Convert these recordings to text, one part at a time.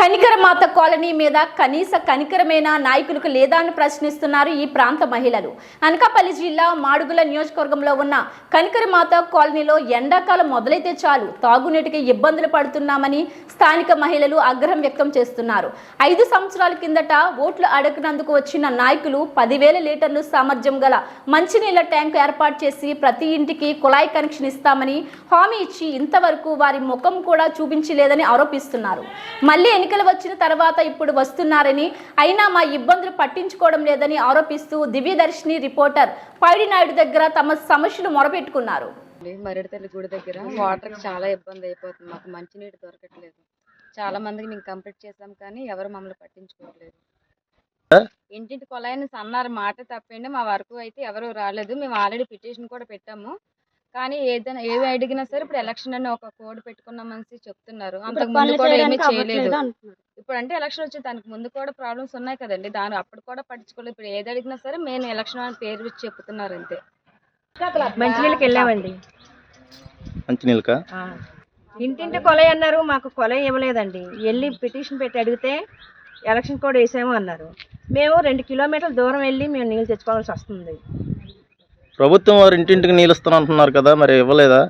కనికరమాత colony మీద కనీస కనికరమైన నాయకులకు లేదా అని ప్రశ్నిస్తున్నారు ఈ ప్రాంత మహిళలు. అనకాపల్లి జిల్లా మాడుగుల నియోజకవర్గంలో ఉన్న కనికరమాత కాలనీలో ఎండాకాలం మొదలైతే చాలు. తాగునీటికి ఇబ్బందులు పడుతున్నామని స్థానిక మహిళలు ఆగ్రహం వ్యక్తం చేస్తున్నారు. ఐదు సంవత్సరాల కిందట ఓట్లు అడగనందుకు వచ్చిన నాయకులు పదివేల లీటర్లు సామర్థ్యం గల మంచినీళ్ళ ట్యాంకు ఏర్పాటు చేసి ప్రతి ఇంటికి కుళాయి కనెక్షన్ ఇస్తామని హామీ ఇచ్చి ఇంతవరకు వారి ముఖం కూడా చూపించలేదని ఆరోపిస్తున్నారు. మళ్ళీ ఎన్నికలు వచ్చిన తర్వాత ఇప్పుడు వస్తున్నారని అయినా మా ఇబ్బందులు పట్టించుకోవడం లేదని ఆరోపిస్తూ దివ్యదర్శిని రిపోర్టర్ పైడి నాయుడు దగ్గర తమ సమస్యలు మొరపెట్టుకున్నారు. మరిడితల్లి గుడి దగ్గర వాటర్ చాలా ఇబ్బంది అయిపోతుంది. మాకు మంచినీటి దొరకట్లేదు. చాలా మందికి మేము కంప్లీట్ చేసాం కానీ ఎవరు మమ్మల్ని పట్టించుకోవట్లేదు. ఇంటింటి కొలాయిని అన్నారు మాట తప్పండి. మా వరకు అయితే ఎవరు రాలేదు. మేము ఆల్రెడీ పిటిషన్ కూడా పెట్టాము. కానీ ఏదైనా ఏవి అడిగినా సరే ఇప్పుడు ఎలక్షన్ అని ఒక కోడ్ పెట్టుకున్నామని చెప్తున్నారు. అంతకు ముందు కూడా ఏమీ చేయలేదు. ఇప్పుడు అంటే ఎలక్షన్ వచ్చి దానికి ముందు కూడా ప్రాబ్లమ్స్ ఉన్నాయి కదండి. దాని అప్పుడు కూడా పట్టించుకోలేదు. ఇప్పుడు ఏది అడిగినా సరే మేము ఎలక్షన్ అని పేరు ఇచ్చి చెప్తున్నారు అంతే. మంచినీళ్ళకి వెళ్ళామండి. మంచినీళ్ళకా? ఆ. ఇంటింటి కొలై అన్నారు మాకు కొలై ఇవ్వలేదండి. వెళ్ళి పిటిషన్ పెట్టి అడిగితే ఎలక్షన్ కోడ్ వేసాము అన్నారు. మేము రెండు కిలోమీటర్ల దూరం వెళ్ళి మేము నీళ్ళు తెచ్చుకోవాల్సి వస్తుంది. ప్రభుత్వం వారు ఇంటింటికి నీళ్ళు ఇస్తాను అంటున్నారు కదా మరి ఇవ్వలేదా?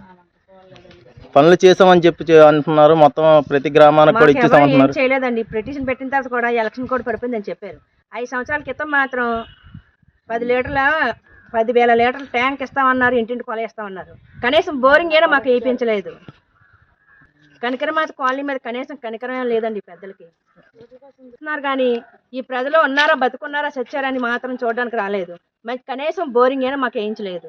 పనులు చేసామని చెప్పి అంటున్నారు మొత్తం ప్రతి గ్రామానికి కూడా ఇచ్చేసామంటున్నారు చేయలేదండి. పిటిషన్ పెట్టిన తర్వాత కూడా ఎలక్షన్ కోడ్ పడిపోయిందని చెప్పారు. ఐదు సంవత్సరాల క్రితం మాత్రం పది లీటర్ల పదివేల లీటర్ల ట్యాంక్ ఇస్తామన్నారు ఇంటింటి కొల ఇస్తామన్నారు. కనీసం బోరింగ్ అయినా మాకు వేయించలేదు. కనికరమాత కాలనీ మీద కనీసం కనికరమే లేదండి పెద్దలకి. చూస్తున్నారు కానీ ఈ ప్రజలు ఉన్నారా బతుకున్నారా చచ్చారని మాత్రం చూడడానికి రాలేదు. మరి కనీసం బోరింగ్ అయినా మాకు వేయించలేదు.